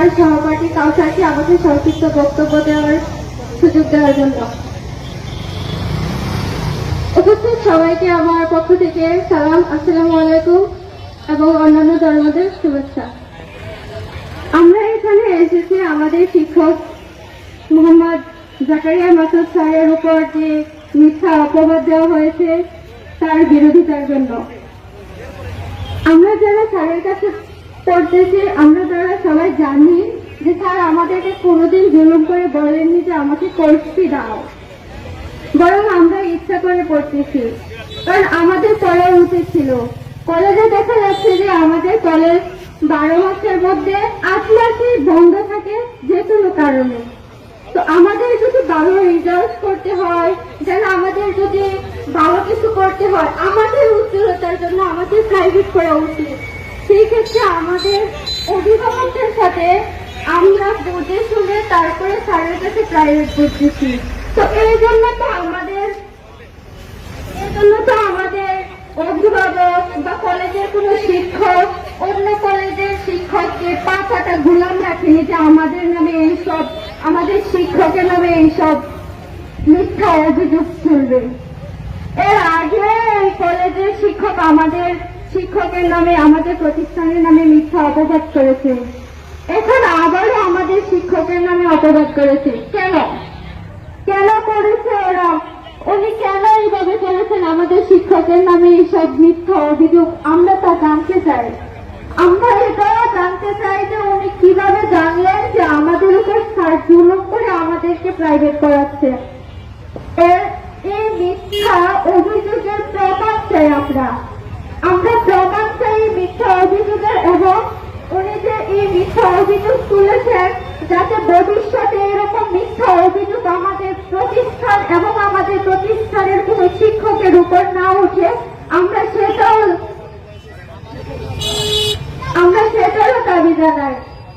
আমার সহপাঠী কাউসারকে আমাকে সংক্ষিপ্ত বক্তব্য দেওয়ার সুযোগ দেওয়ার জন্য। উপস্থিত সবাইকে আমার পক্ষ থেকে সালাম, আসসালামু আলাইকুম এবং অন্যান্য ধর্মদের শুভেচ্ছা। আমরা এখানে এসেছি আমাদের শিক্ষক মোহাম্মদ জাকারিয়া মাসুদ স্যারের উপর যে মিথ্যা অপবাদ দেওয়া হয়েছে, তার বিরোধিতার জন্য। আমরা যারা স্যারের কাছে পড়তেছি আমরা যারা সবাই জানি যে স্যার আমাদেরকে কোনোদিন জুলুম করে বলেননি যে আমাকে কোর্সটি দাও। বরং আমরা ইচ্ছা করে পড়তেছি। কারণ আমাদের পড়া উচিত ছিল। কলেজে দেখা যাচ্ছে যে আমাদের কলেজ বারো মাসের মধ্যে আট মাসই বন্ধ থাকে যে কোনো কারণে। তো আমাদের যদি ভালো রেজাল্ট করতে হয়, যেন আমাদের যদি ভালো কিছু করতে হয়, আমাদের উজ্জ্বলতার জন্য আমাদের প্রাইভেট করা উচিত। সেই ক্ষেত্রে আমাদের অভিভাবকদের সাথে আমরা বুঝে শুনে তারপরে স্যারের কাছে প্রাইভেট করতেছি তো এই জন্য তো আমাদের, এই জন্য তো আমাদের অভিভাবক বা কলেজের কোনো শিক্ষক, অন্য কলেজের শিক্ষককে পাঁচাটা গুলাম রাখেনি যে আমাদের নামে এইসব, আমাদের শিক্ষকের নামে এইসব মিথ্যা অভিযোগ চলবে। এর আগে এই কলেজের শিক্ষক আমাদের শিক্ষকের নামে, আমাদের প্রতিষ্ঠানের নামে মিথ্যা অপবাদ করেছে। এখন আবারও আমাদের শিক্ষকের নামে অপবাদ করেছে। কেন? কেন করেছে ওরা? উনি কেন এইভাবে করেছেন? আমাদের শিক্ষকের নামে এইসব মিথ্যা অভিযোগ। আমরা তা জানতে চাই। আমরা এটাও জানতে চাই যে উনি কীভাবে জানলেন যে আমাদের উপর স্যার জুলুম করে আমাদেরকে প্রাইভেট করাচ্ছে। এই মিথ্যা অভিযোগের প্রমাণ চাই আমরা। মিথ্যা অভিযোগের এবং উনি যে এই মিথ্যা অভিযোগ তুলেছেন, যাতে ভবিষ্যতে এরকম মিথ্যা অভিযোগ আমাদের প্রতিষ্ঠান এবং আমাদের প্রতিষ্ঠানের কোনো শিক্ষকের উপর না উঠে, আমরা সেটাও আমরা সেটারও দাবি জানাই।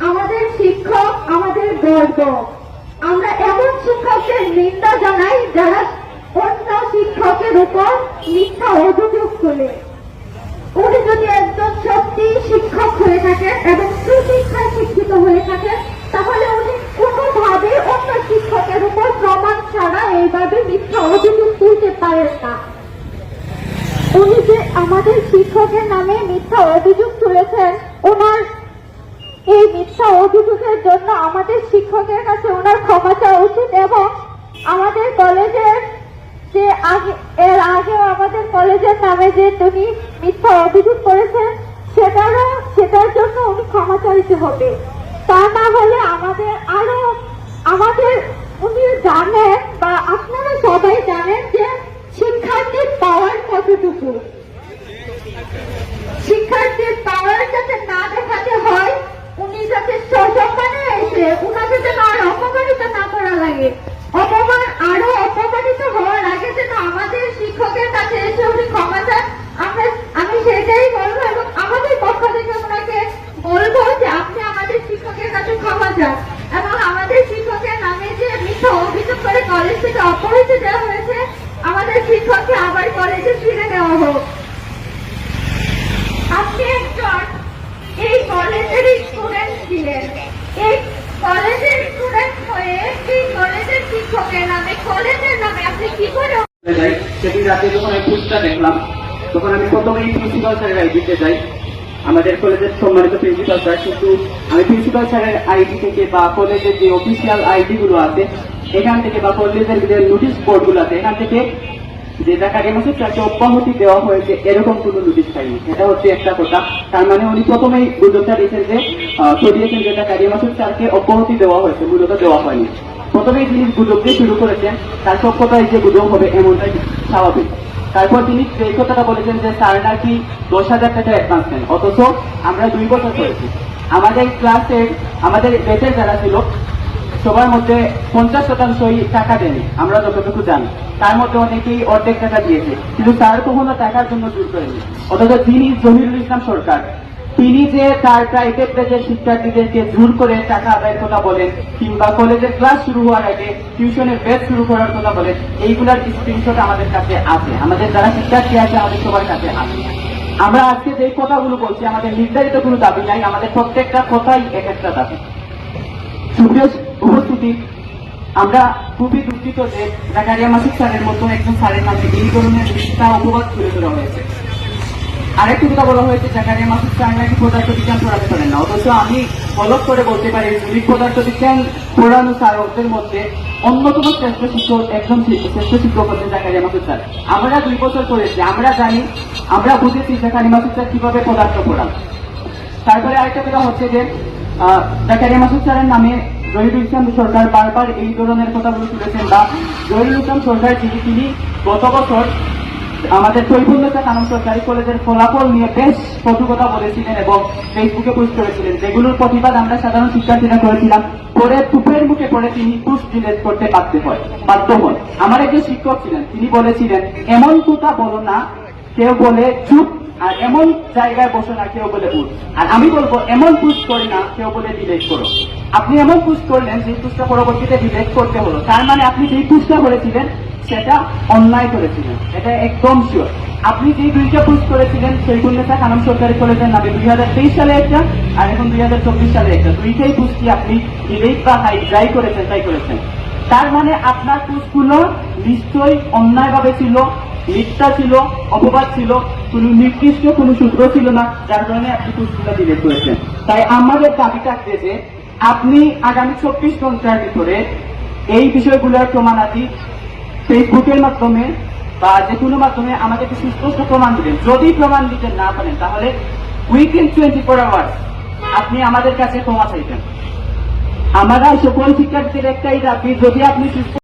আমাদের শিক্ষক, আমাদের গর্ব। আমরা এমন শিক্ষকদের নিন্দা জানাই যারা অন্য শিক্ষকের উপর মিথ্যা অভিযোগ তোলে। উনি যদি একজন সত্যি শিক্ষক হয়ে থাকেন এবং সুশিক্ষায় শিক্ষিত হয়ে থাকেন তাহলে উনি কোনোভাবে অন্য শিক্ষকের উপর প্রমাণ ছাড়া এইভাবে মিথ্যা অভিযোগ তুলতে পারেন না। উনি যে আমাদের শিক্ষকের নামে মিথ্যা অভিযোগ তুলেছেন, ওনার এই মিথ্যা অভিযোগের জন্য আমাদের শিক্ষকের কাছে ওনার ক্ষমা চাওয়া উচিত এবং আমাদের কলেজের যে আগে, এর আগে আমাদের কলেজের নামে যে তিনি মিথ্যা অভিযোগ করেছেন সেটারও, সেটার জন্য উনি ক্ষমা চাইতে হবে। তা না হলে আমাদের আরও, আমাদের উনি জানেন বা আপনারা সবাই জানেন যে শিক্ষার্থীর পাওয়ার কতটুকু। শিক্ষার্থীর পাওয়ার যাতে না দেখাতে হয় উনি যাতে সসম্মানে এসে উনাকে যেন আর অপমানিত না করা লাগে অপমান আরও অপমানিত হওয়ার আগে যেন আমাদের শিক্ষকের কাছে এসে উনি ক্ষমা চান আমরা আমি সেটাই বলব এবং আমাদের পক্ষ থেকে ওনাকে বলব যে আপনি আমাদের শিক্ষকের কাছে ক্ষমা চান এবং আমাদের শিক্ষকের নামে যে মিথ্যা অভিযোগ করে কলেজ থেকে অপহৃত দেওয়া হয়েছে আমাদের শিক্ষককে আবার কলেজে ফিরে নেওয়া হোক। আপনি একজন এই কলেজের স্টুডেন্ট ছিলেন। এই কলেজের স্টুডেন্ট হয়ে এই কলেজের শিক্ষকের নামে কলেজের নামে আপনি কি করে সেদিন রাতে যখন আমি পোস্টটা দেখলাম, তখন আমি প্রথমেই প্রিন্সিপাল স্যারের আইডিতে যাই। আমাদের কলেজের সম্মানিত প্রিন্সিপাল স্যার কিন্তু আমি প্রিন্সিপাল স্যারের আইডি থেকে বা কলেজের যে অফিসিয়াল আইডি গুলো আছে, এখান থেকে বা কলেজের যে নোটিশ বোর্ডগুলো আছে, এখান থেকে যে টাকা ডেমোসিট স্যারকে অব্যাহতি দেওয়া হয়েছে, এরকম কোনো নোটিশ পাইনি। এটা হচ্ছে একটা কথা। তার মানে উনি প্রথমেই গুজবটা দিয়েছেন যে সরিয়েছেন যে টাকা ডেমোসিট স্যারকে অব্যাহতি দেওয়া হয়েছে মূলত দেওয়া হয়নি। প্রথমেই তিনি গুজব দিয়ে শুরু করেছেন, তার সব যে গুজব হবে এমনটাই স্বাভাবিক। তারপর তিনি এই কথাটা বলেছেন যে, স্যার, নাকি দশ হাজার টাকা অ্যাডভান্স নেন? অথচ আমরা দুই বছর করেছি। আমাদের ক্লাসের আমাদের বেচের যারা ছিল সবার মধ্যে পঞ্চাশ শতাংশই টাকা দেয়নি, আমরা যতটুকু জানি। তার মধ্যে অনেকেই অর্ধেক টাকা দিয়েছে, কিন্তু তার কখনো টাকার জন্য জোর করেনি। অথচ তিনি জহিরুল ইসলাম সরকার, তিনি যে তার প্রাইভেট ব্যাচের শিক্ষার্থীদেরকে জোর করে টাকা আদায়ের কথা বলেন, কিংবা কলেজের ক্লাস শুরু হওয়ার আগে টিউশনের ব্যাচ শুরু করার কথা বলেন, এইগুলার স্ক্রিনশট আমাদের কাছে আছে। আমাদের যারা শিক্ষার্থী আছে, আমাদের সবার কাছে আছে। আমরা আজকে যে কথাগুলো বলছি, আমাদের নির্ধারিত কোনো দাবি নাই, আমাদের প্রত্যেকটা কথাই এক একটা দাবি। সুপ্রিয় উপস্থিতি আমরা খুবই দুঃখিত যে জাকারিয়া মাসুদ স্যারের মতো একজন স্যারের নামে এই ধরনের মিথ্যা অপবাদ তুলে ধরা হয়েছে। আরেকটি কথা বলা হয়েছে জাকারিয়া মাসুদ স্যার নাকি পদার্থ বিজ্ঞান পড়াতে পারেন না। অথচ আমি ফলক করে বলতে পারি মৌলিক পদার্থ বিজ্ঞান পড়ানো স্যারদের মধ্যে অন্যতম শ্রেষ্ঠ শিক্ষক একজন শ্রেষ্ঠ শিক্ষক হচ্ছেন জাকারিয়া মাসুদ স্যার। আমরা দুই বছর করেছি আমরা জানি, আমরা বুঝেছি জাকারিয়া মাসুদ স্যার কীভাবে পদার্থ পড়ান। তারপরে আরেকটা কথা হচ্ছে যে জাকারিয়া মাসুদ স্যারের নামে জহিরুল ইসলাম সরকার বারবার এই ধরনের কথাগুলো তুলেছেন বা জহিরুল ইসলাম সরকার যিনি, তিনি গত বছর আমাদের শৈফুল্লতা কানন সরকারি কলেজের ফলাফল নিয়ে বেশ কটু কথা বলেছিলেন এবং ফেসবুকে পোস্ট করেছিলেন। যেগুলোর প্রতিবাদ আমরা সাধারণ শিক্ষার্থীরা করেছিলাম। পরে তুপের মুখে পড়ে তিনি পোস্ট ডিলেট করতে বাধ্য হয়, বাধ্য হন। আমার একজন শিক্ষক ছিলেন, তিনি বলেছিলেন, এমন কথা বলো না, কেউ বলে চুপ, আর এমন জায়গায় বসে না, কেউ বলে উঠ আর আমি বলব, এমন পুষ করি না, কেউ বলে ডিলেট করো। আপনি এমন পুষ করলেন যে পুষটা পরবর্তীতে ডিলেট করতে হলো। তার মানে আপনি যেই পুষটা করেছিলেন, সেটা অন্যায় করেছিলেন। এটা একদম শিওর আপনি যেই দুইটা পুষ করেছিলেন, সেই নেতা কানন সরকারি কলেজের নামে দুই হাজার তেইশ সালে একটা আর এখন দুই হাজার চব্বিশ সালে একটা। দুইটাই পুষটি আপনি ডিলেট বা হাই ড্রাই করেছেন, তাই করেছেন। তার মানে আপনার পুষগুলো নিশ্চয়ই অন্যায়ভাবে ছিল, মিথ্যা ছিল, অপবাদ ছিল, কোন নির্দিষ্ট কোন সূত্র ছিল না, যার কারণে আপনি পুষ্টিটা ডিলেট করেছেন। তাই আমাদের দাবি থাকবে যে আপনি আগামী চব্বিশ ঘণ্টার ভিতরে এই বিষয়গুলোর প্রমাণাদি ফেসবুকের মাধ্যমে বা যে কোনো মাধ্যমে আমাদেরকে সুস্পষ্ট প্রমাণ দিবেন। যদি প্রমাণ দিতে না পারেন, তাহলে উইদিন টোয়েন্টি ফোর আওয়ার্স আপনি আমাদের কাছে ক্ষমা চাইবেন। আমরা সকল শিক্ষার্থীদের একটাই দাবি, যদি আপনি